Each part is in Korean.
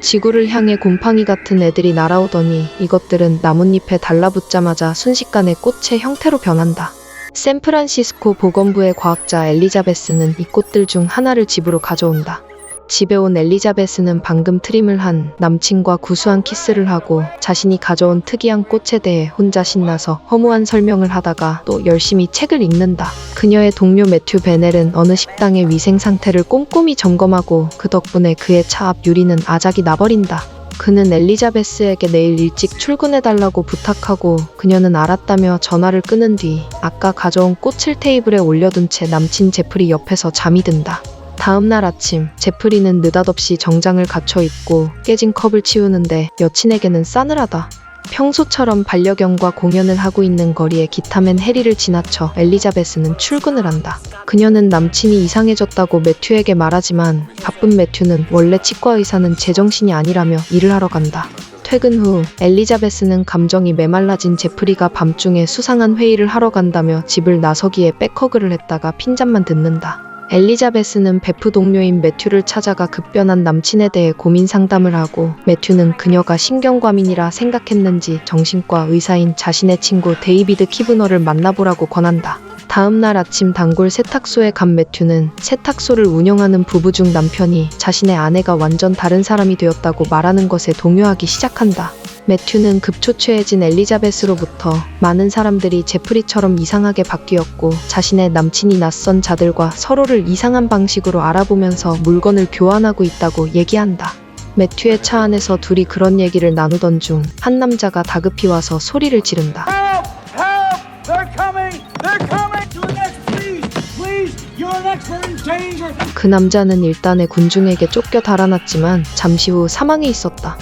지구를 향해 곰팡이 같은 애들이 날아오더니 이것들은 나뭇잎에 달라붙자마자 순식간에 꽃의 형태로 변한다. 샌프란시스코 보건부의 과학자 엘리자베스는 이 꽃들 중 하나를 집으로 가져온다. 집에 온 엘리자베스는 방금 트림을 한 남친과 구수한 키스를 하고 자신이 가져온 특이한 꽃에 대해 혼자 신나서 허무한 설명을 하다가 또 열심히 책을 읽는다. 그녀의 동료 매튜 베넬은 어느 식당의 위생 상태를 꼼꼼히 점검하고 그 덕분에 그의 차 앞 유리는 아작이 나버린다. 그는 엘리자베스에게 내일 일찍 출근해달라고 부탁하고 그녀는 알았다며 전화를 끊은 뒤 아까 가져온 꽃을 테이블에 올려둔 채 남친 제프리 옆에서 잠이 든다. 다음 날 아침, 제프리는 느닷없이 정장을 갖춰 입고 깨진 컵을 치우는데 여친에게는 싸늘하다. 평소처럼 반려견과 공연을 하고 있는 거리에 기타맨 해리를 지나쳐 엘리자베스는 출근을 한다. 그녀는 남친이 이상해졌다고 매튜에게 말하지만 바쁜 매튜는 원래 치과 의사는 제정신이 아니라며 일을 하러 간다. 퇴근 후 엘리자베스는 감정이 메말라진 제프리가 밤중에 수상한 회의를 하러 간다며 집을 나서기에 백허그를 했다가 핀잔만 듣는다. 엘리자베스는 베프 동료인 매튜를 찾아가 급변한 남친에 대해 고민 상담을 하고 매튜는 그녀가 신경과민이라 생각했는지 정신과 의사인 자신의 친구 데이비드 키브너를 만나보라고 권한다. 다음 날 아침 단골 세탁소에 간 매튜는 세탁소를 운영하는 부부 중 남편이 자신의 아내가 완전 다른 사람이 되었다고 말하는 것에 동요하기 시작한다. 매튜는 급초췌해진 엘리자베스로부터 많은 사람들이 제프리처럼 이상하게 바뀌었고 자신의 남친이 낯선 자들과 서로를 이상한 방식으로 알아보면서 물건을 교환하고 있다고 얘기한다. 매튜의 차 안에서 둘이 그런 얘기를 나누던 중 한 남자가 다급히 와서 소리를 지른다. 그 남자는 일단의 군중에게 쫓겨 달아났지만 잠시 후 사망해 있었다.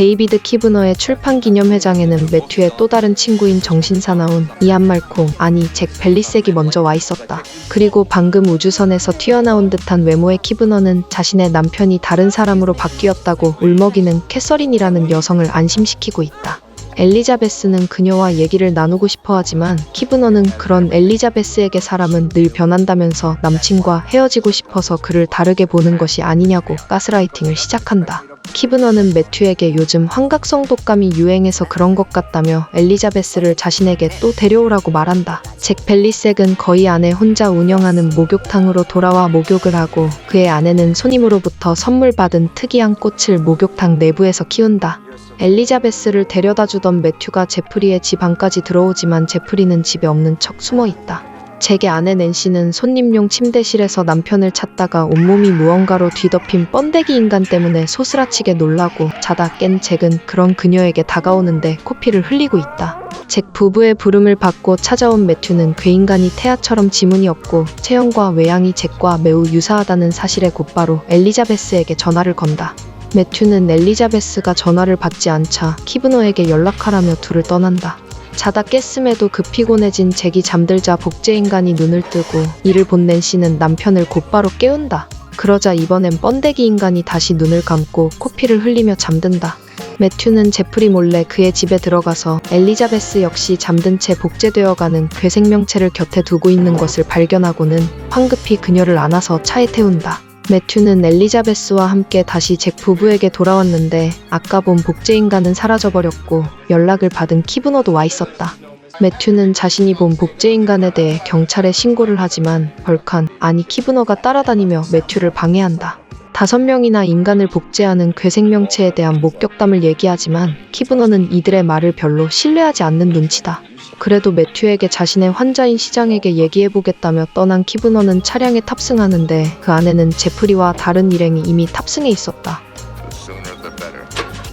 데이비드 키브너의 출판 기념회장에는 매튜의 또 다른 친구인 정신사나운 이안 말콤, 아니 잭 벨리색이 먼저 와 있었다. 그리고 방금 우주선에서 튀어나온 듯한 외모의 키브너는 자신의 남편이 다른 사람으로 바뀌었다고 울먹이는 캐서린이라는 여성을 안심시키고 있다. 엘리자베스는 그녀와 얘기를 나누고 싶어 하지만 키브너는 그런 엘리자베스에게 사람은 늘 변한다면서 남친과 헤어지고 싶어서 그를 다르게 보는 것이 아니냐고 가스라이팅을 시작한다. 키브너는 매튜에게 요즘 환각성 독감이 유행해서 그런 것 같다며 엘리자베스를 자신에게 또 데려오라고 말한다. 잭 벨리색은 거의 아내 혼자 운영하는 목욕탕으로 돌아와 목욕을 하고 그의 아내는 손님으로부터 선물 받은 특이한 꽃을 목욕탕 내부에서 키운다. 엘리자베스를 데려다 주던 매튜가 제프리의 집 안까지 들어오지만 제프리는 집에 없는 척 숨어 있다. 잭의 아내 낸시는 손님용 침대실에서 남편을 찾다가 온몸이 무언가로 뒤덮인 번데기 인간 때문에 소스라치게 놀라고 자다 깬 잭은 그런 그녀에게 다가오는데 코피를 흘리고 있다. 잭 부부의 부름을 받고 찾아온 매튜는 그 인간이 태아처럼 지문이 없고 체형과 외양이 잭과 매우 유사하다는 사실에 곧바로 엘리자베스에게 전화를 건다. 매튜는 엘리자베스가 전화를 받지 않자 키브너에게 연락하라며 둘을 떠난다. 자다 깼음에도 급 피곤해진 잭이 잠들자 복제인간이 눈을 뜨고 이를 본 낸시는 남편을 곧바로 깨운다. 그러자 이번엔 번데기 인간이 다시 눈을 감고 코피를 흘리며 잠든다. 매튜는 제프리 몰래 그의 집에 들어가서 엘리자베스 역시 잠든 채 복제되어가는 괴생명체를 곁에 두고 있는 것을 발견하고는 황급히 그녀를 안아서 차에 태운다. 매튜는 엘리자베스와 함께 다시 잭 부부에게 돌아왔는데 아까 본 복제인간은 사라져버렸고 연락을 받은 키브너도 와 있었다. 매튜는 자신이 본 복제인간에 대해 경찰에 신고를 하지만 벌칸, 아니 키브너가 따라다니며 매튜를 방해한다. 다섯 명이나 인간을 복제하는 괴생명체에 대한 목격담을 얘기하지만 키브너는 이들의 말을 별로 신뢰하지 않는 눈치다. 그래도 매튜에게 자신의 환자인 시장에게 얘기해보겠다며 떠난 키브너는 차량에 탑승하는데 그 안에는 제프리와 다른 일행이 이미 탑승해 있었다.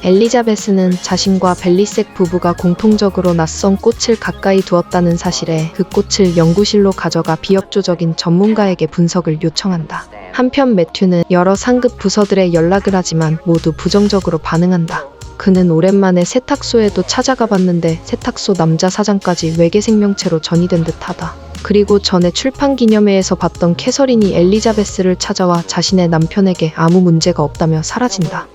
엘리자베스는 자신과 벨리색 부부가 공통적으로 낯선 꽃을 가까이 두었다는 사실에 그 꽃을 연구실로 가져가 비협조적인 전문가에게 분석을 요청한다. 한편 매튜는 여러 상급 부서들에 연락을 하지만 모두 부정적으로 반응한다. 그는 오랜만에 세탁소에도 찾아가 봤는데 세탁소 남자 사장까지 외계 생명체로 전이된 듯하다. 그리고 전에 출판 기념회에서 봤던 캐서린이 엘리자베스를 찾아와 자신의 남편에게 아무 문제가 없다며 사라진다.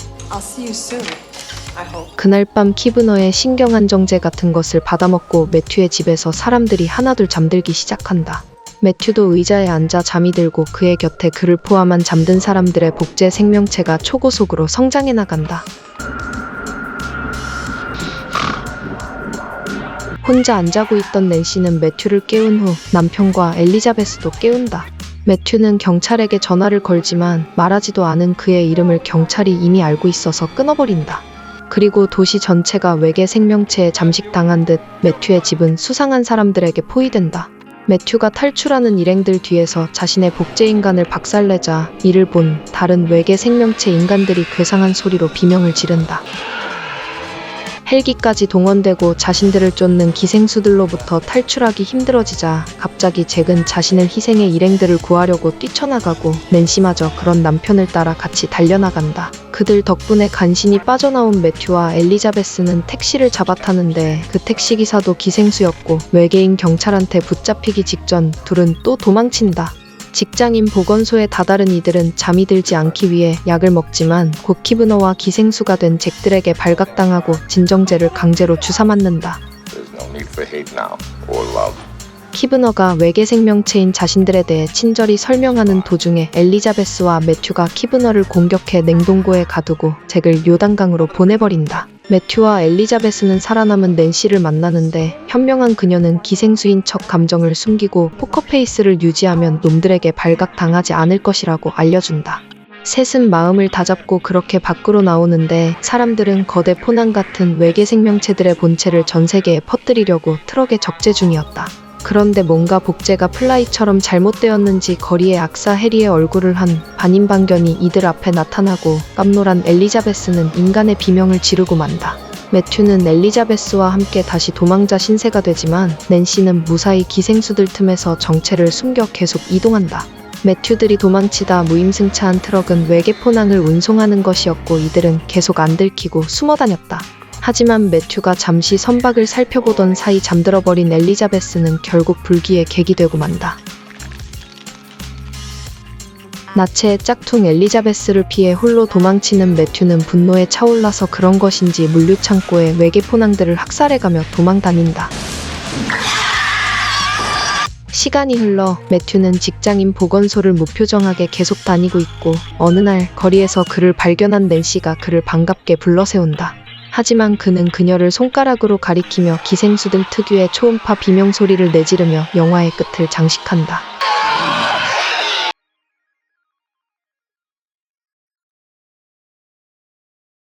그날 밤 키브너의 신경안정제 같은 것을 받아먹고 매튜의 집에서 사람들이 하나둘 잠들기 시작한다. 매튜도 의자에 앉아 잠이 들고 그의 곁에 그를 포함한 잠든 사람들의 복제 생명체가 초고속으로 성장해 나간다. 혼자 안 자고 있던 낸시는 매튜를 깨운 후 남편과 엘리자베스도 깨운다. 매튜는 경찰에게 전화를 걸지만 말하지도 않은 그의 이름을 경찰이 이미 알고 있어서 끊어버린다. 그리고 도시 전체가 외계 생명체에 잠식당한 듯 매튜의 집은 수상한 사람들에게 포위된다. 매튜가 탈출하는 일행들 뒤에서 자신의 복제 인간을 박살내자 이를 본 다른 외계 생명체 인간들이 괴상한 소리로 비명을 지른다. 헬기까지 동원되고 자신들을 쫓는 기생수들로부터 탈출하기 힘들어지자 갑자기 잭은 자신을 희생해 일행들을 구하려고 뛰쳐나가고 낸시마저 그런 남편을 따라 같이 달려나간다. 그들 덕분에 간신히 빠져나온 매튜와 엘리자베스는 택시를 잡아타는데 그 택시기사도 기생수였고 외계인 경찰한테 붙잡히기 직전 둘은 또 도망친다. 직장인 보건소에 다다른 이들은 잠이 들지 않기 위해 약을 먹지만 곧 키브너와 기생수가 된 잭들에게 발각당하고 진정제를 강제로 주사 맞는다. 키브너가 외계 생명체인 자신들에 대해 친절히 설명하는 도중에 엘리자베스와 매튜가 키브너를 공격해 냉동고에 가두고 잭을 요단강으로 보내버린다. 매튜와 엘리자베스는 살아남은 낸시를 만나는데 현명한 그녀는 기생수인 척 감정을 숨기고 포커페이스를 유지하면 놈들에게 발각당하지 않을 것이라고 알려준다. 셋은 마음을 다잡고 그렇게 밖으로 나오는데 사람들은 거대 포난 같은 외계 생명체들의 본체를 전 세계에 퍼뜨리려고 트럭에 적재 중이었다. 그런데 뭔가 복제가 플라이처럼 잘못되었는지 거리에 악사 해리의 얼굴을 한 반인반견이 이들 앞에 나타나고 깜놀한 엘리자베스는 인간의 비명을 지르고 만다. 매튜는 엘리자베스와 함께 다시 도망자 신세가 되지만 낸시는 무사히 기생수들 틈에서 정체를 숨겨 계속 이동한다. 매튜들이 도망치다 무임승차한 트럭은 외계 포낭을 운송하는 것이었고 이들은 계속 안 들키고 숨어 다녔다. 하지만 매튜가 잠시 선박을 살펴보던 사이 잠들어버린 엘리자베스는 결국 불기에 객이 되고 만다. 나체의 짝퉁 엘리자베스를 피해 홀로 도망치는 매튜는 분노에 차올라서 그런 것인지 물류창고에 외계 포낭들을 학살해가며 도망다닌다. 시간이 흘러 매튜는 직장인 보건소를 무표정하게 계속 다니고 있고 어느 날 거리에서 그를 발견한 낸시가 그를 반갑게 불러세운다. 하지만 그는 그녀를 손가락으로 가리키며 기생수들 특유의 초음파 비명 소리를 내지르며 영화의 끝을 장식한다.